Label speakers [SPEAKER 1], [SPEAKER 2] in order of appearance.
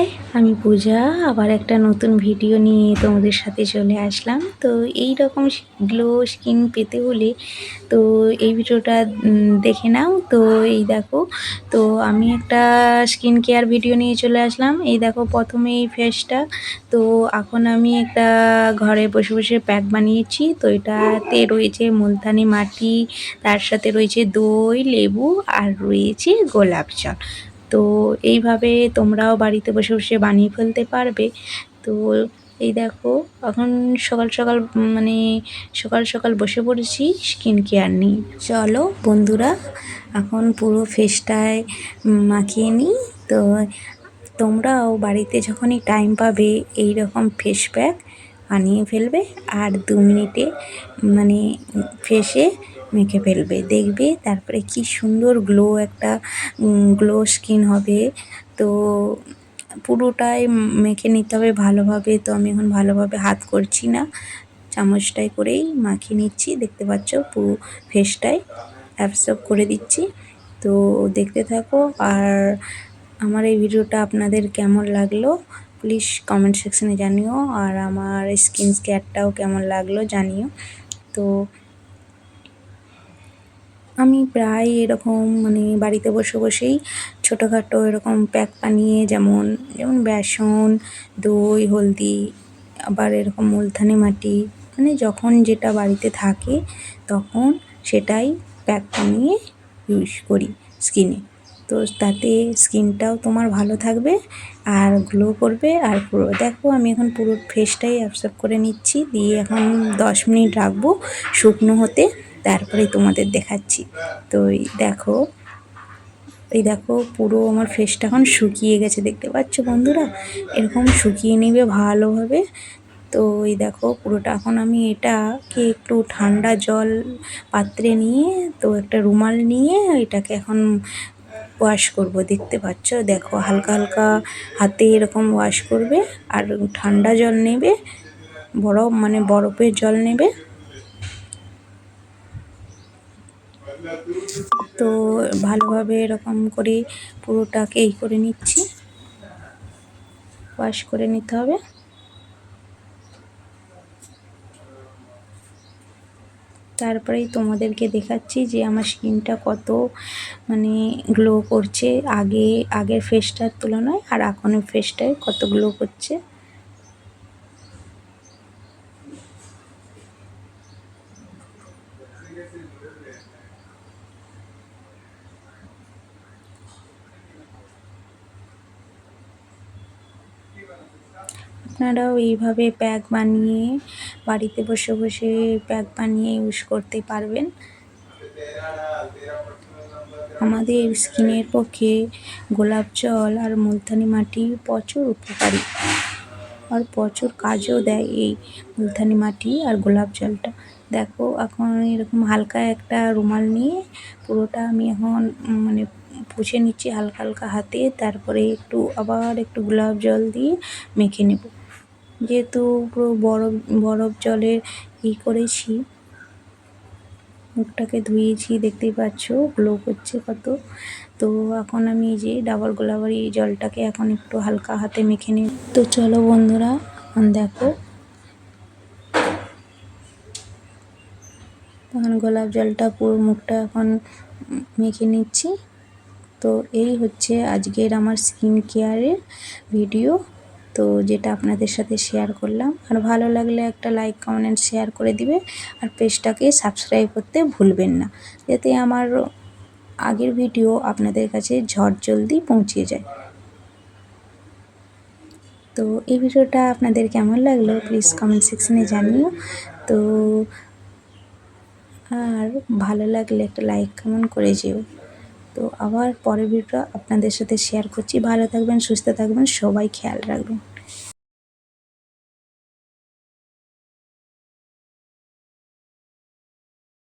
[SPEAKER 1] High আমি পূজা। আবার একটা নতুন ভিডিও নিয়ে তোমাদের সাথে চলে আসলাম। তো এই রকম গ্লো স্কিন পেতে হলে তো এই ভিডিওটা দেখে নাও। তো এই দেখো, তো আমি একটা স্কিন কেয়ার ভিডিও নিয়ে চলে আসলাম। এই দেখো, প্রথমে এই ফেসটা তো এখন আমি একটা ঘরে বসে বসে প্যাক বানিয়েছি। তো এটাতে রয়েছে মুলতানি মাটি, তার সাথে রয়েছে দই, লেবু, আর রয়েছে গোলাপ জল। তো এইভাবে তোমরাও বাড়িতে বসে বসে বানিয়ে ফেলতে পারবে। তো এই দেখো, এখন সকাল সকাল মানে সকাল সকাল বসে পড়েছি স্কিন কেয়ার নিয়ে। চলো বন্ধুরা, এখন পুরো ফেসটায় মাখিয়ে নিই। তো তোমরাও বাড়িতে যখনই টাইম পাবে এই রকম ফেস প্যাক বানিয়ে ফেলবে। আর দু মিনিটে মানে ফেসে মেখে ফেলবে। দেখবে তারপরে কি সুন্দর গ্লো একটা গ্লো স্কিন হবে। তো পুরোটাই মেখে নিতে হবে ভালোভাবে। তো আমি এখন ভালোভাবে হাত করছি না। চামচটাই করেই মাখিয়ে নিচ্ছি। দেখতে পাচ্ছ পুরো ফেসটাই অ্যাবসর্ব করে দিচ্ছি। তো দেখতে থাকো। আর আমার এই ভিডিওটা আপনাদের কেমন লাগল? প্লিজ কমেন্ট সেকশনে জানিও। আর আমার স্কিন কেয়ারটাও কেমন লাগল জানিও। তো আমি প্রায় এরকম মানে বাড়িতে বসে বসেই ছোটোখাটো এরকম প্যাক বানিয়ে যেমন যেমন বেসন, দই, হলদি, আবার এরকম মুলতানি মাটি মানে যখন যেটা বাড়িতে থাকে তখন সেটাই প্যাক বানিয়ে ইউজ করি স্কিনে তো তাতে স্কিনটাও তোমার ভালো থাকবে আর গ্লো করবে আর পুরো, দেখো আমি এখন পুরো ফেসটাই অ্যাবসর্ব করে নিচ্ছি, দিয়ে এখন দশ মিনিট রাখব শুকনো হতে। তারপরে তোমাদের দেখাচ্ছি। তো এই দেখো এই দেখো পুরো আমার ফেসটা এখন শুকিয়ে গেছে, দেখতে পাচ্ছ বন্ধুরা? এরকম শুকিয়ে নেবে ভালোভাবে। তো এই দেখো পুরোটা, এখন আমি এটাকে একটু ঠান্ডা জল পাত্রে নিয়ে, তো একটা রুমাল নিয়ে এটাকে এখন ওয়াশ করব, দেখতে পাচ্ছ? দেখো হালকা হালকা হাতে এরকম ওয়াশ করবে, আর ঠান্ডা জল নেবে, বরফ মানে বরফের জল নেবে। তো ভালোভাবে এরকম করে পুরোটাকে এই করে নিচ্ছি। ওয়াশ করে নিতে হবে। তারপরেই তোমাদেরকে দেখাচ্ছি যে আমার স্কিনটা কত মানে গ্লো করছে। আগে, আগের ফেসটার তুলনায় আর এখনের ফেসটায় কত গ্লো করছে। আপনারাও এইভাবে প্যাক বানিয়ে বাড়িতে বসে বসে প্যাক বানিয়ে ইউজ করতে পারবেন। আমাদের স্কিনের পক্ষে গোলাপ জল আর মুলতানি মাটি প্রচুর উপকারী। আর প্রচুর কাজও দেয় এই মুলতানি মাটি আর গোলাপ জলটা। দেখো, এখন এরকম হালকা একটা রুমাল নিয়ে পুরোটা আমি এখন মানে পুছে নিচ্ছি হালকা হালকা হাতে, তারপরে একটু আবার একটু গোলাপ জল দিয়ে মেখে নেব। যেহেতু পুরো বরফ বরফ জলে ই করেছি, মুখটাকে ধুয়েছি, দেখতেই পাচ্ছ গ্লো করছে কত। তো এখন আমি এই যে ডাবল গোলাবারি জলটাকে এখন একটু হালকা হাতে মেখে নিই তো চলো বন্ধুরা, এখন দেখো। তখন গোলাপ জলটা পুরো মুখটা এখন মেখে নিচ্ছি। তো এই হচ্ছে আজকের আমার স্কিন কেয়ারের ভিডিও তো যেটা আপনাদের সাথে শেয়ার করলাম। আর ভালো লাগলে একটা লাইক কমেন্ট শেয়ার করে দিবে। আর পেজটাকে সাবস্ক্রাইব করতে ভুলবেন না। যাতে আমার আগের ভিডিও আপনাদের কাছে ঝড় জলদি পৌঁছে যায়। তো এই ভিডিওটা আপনাদের কেমন লাগল? প্লিজ কমেন্ট সেকশনে জানিও। তো আর ভালো লাগলে একটা লাইক কমেন্ট করে যেও। তো আবার পরের ভিডিওটা আপনাদের সাথে শেয়ার করছি। ভালো থাকবেন, সুস্থ থাকবেন, সবাই খেয়াল রাখবেন।